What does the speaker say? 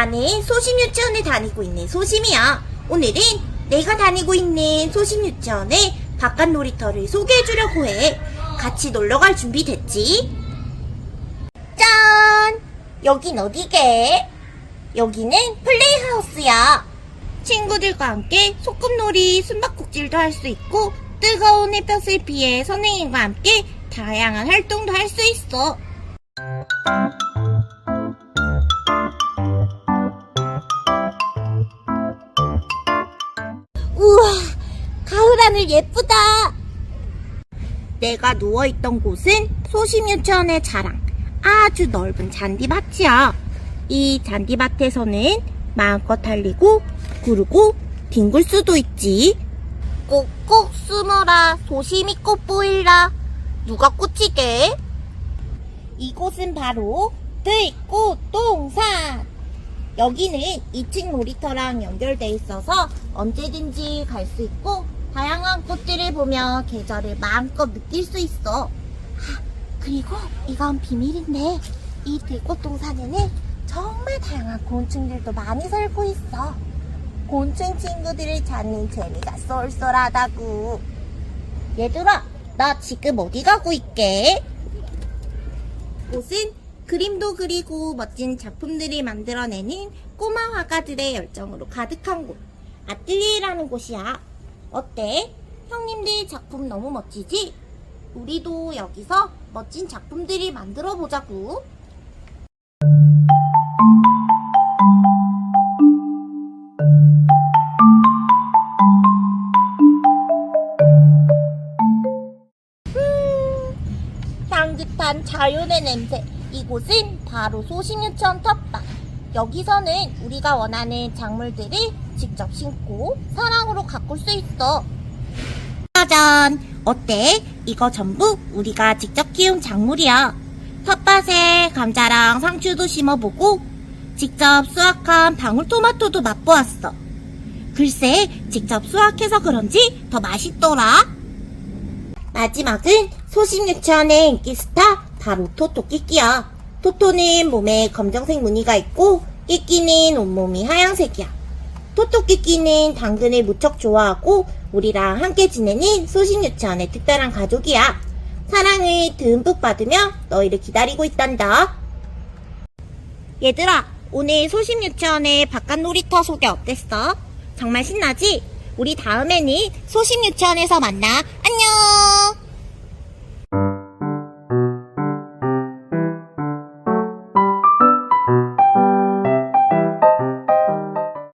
나는 소심 유치원에 다니고 있는 소심이야. 오늘은 내가 다니고 있는 소심 유치원의 바깥 놀이터를 소개해주려고 해. 같이 놀러 갈 준비 됐지? 짠! 여긴 어디게? 여기는 플레이하우스야. 친구들과 함께 소꿉놀이, 숨바꼭질도 할 수 있고 뜨거운 햇볕을 피해 선생님과 함께 다양한 활동도 할 수 있어. 우와, 가을 하늘 예쁘다. 내가 누워있던 곳은 소심유치원의 자랑, 아주 넓은 잔디밭이야. 이 잔디밭에서는 마음껏 달리고, 구르고, 뒹굴 수도 있지. 꼭꼭 숨어라, 소심이 꽃 보일라. 누가 꽃이게? 이곳은 바로 들꽃동산. 여기는 2층 놀이터랑 연결돼 있어서 언제든지 갈 수 있고 다양한 꽃들을 보며 계절을 마음껏 느낄 수 있어. 아, 그리고 이건 비밀인데 이 들꽃동산에는 정말 다양한 곤충들도 많이 살고 있어. 곤충 친구들을 찾는 재미가 쏠쏠하다고. 얘들아, 나 지금 어디 가고 있게? 곳은 그림도 그리고 멋진 작품들을 만들어내는 꼬마 화가들의 열정으로 가득한 곳. 아뜰리에라는 곳이야. 어때? 형님들 작품 너무 멋지지? 우리도 여기서 멋진 작품들을 만들어 보자고. 향긋한 자연의 냄새. 이곳은 바로 소심유치원 텃밭. 여기서는 우리가 원하는 작물들을 직접 심고 사랑으로 가꿀 수 있어. 짜잔! 어때? 이거 전부 우리가 직접 키운 작물이야. 텃밭에 감자랑 상추도 심어보고 직접 수확한 방울토마토도 맛보았어. 글쎄, 직접 수확해서 그런지 더 맛있더라. 마지막은 소심유치원의 인기 스타 바로 토토 끼끼야. 토토는 몸에 검정색 무늬가 있고 끼끼는 온몸이 하얀색이야. 토토 끼끼는 당근을 무척 좋아하고 우리랑 함께 지내는 소심유치원의 특별한 가족이야. 사랑을 듬뿍 받으며 너희를 기다리고 있단다. 얘들아, 오늘 소심 유치원의 바깥 놀이터 소개 어땠어? 정말 신나지? 우리 다음에는 소심 유치원에서 만나. 안녕!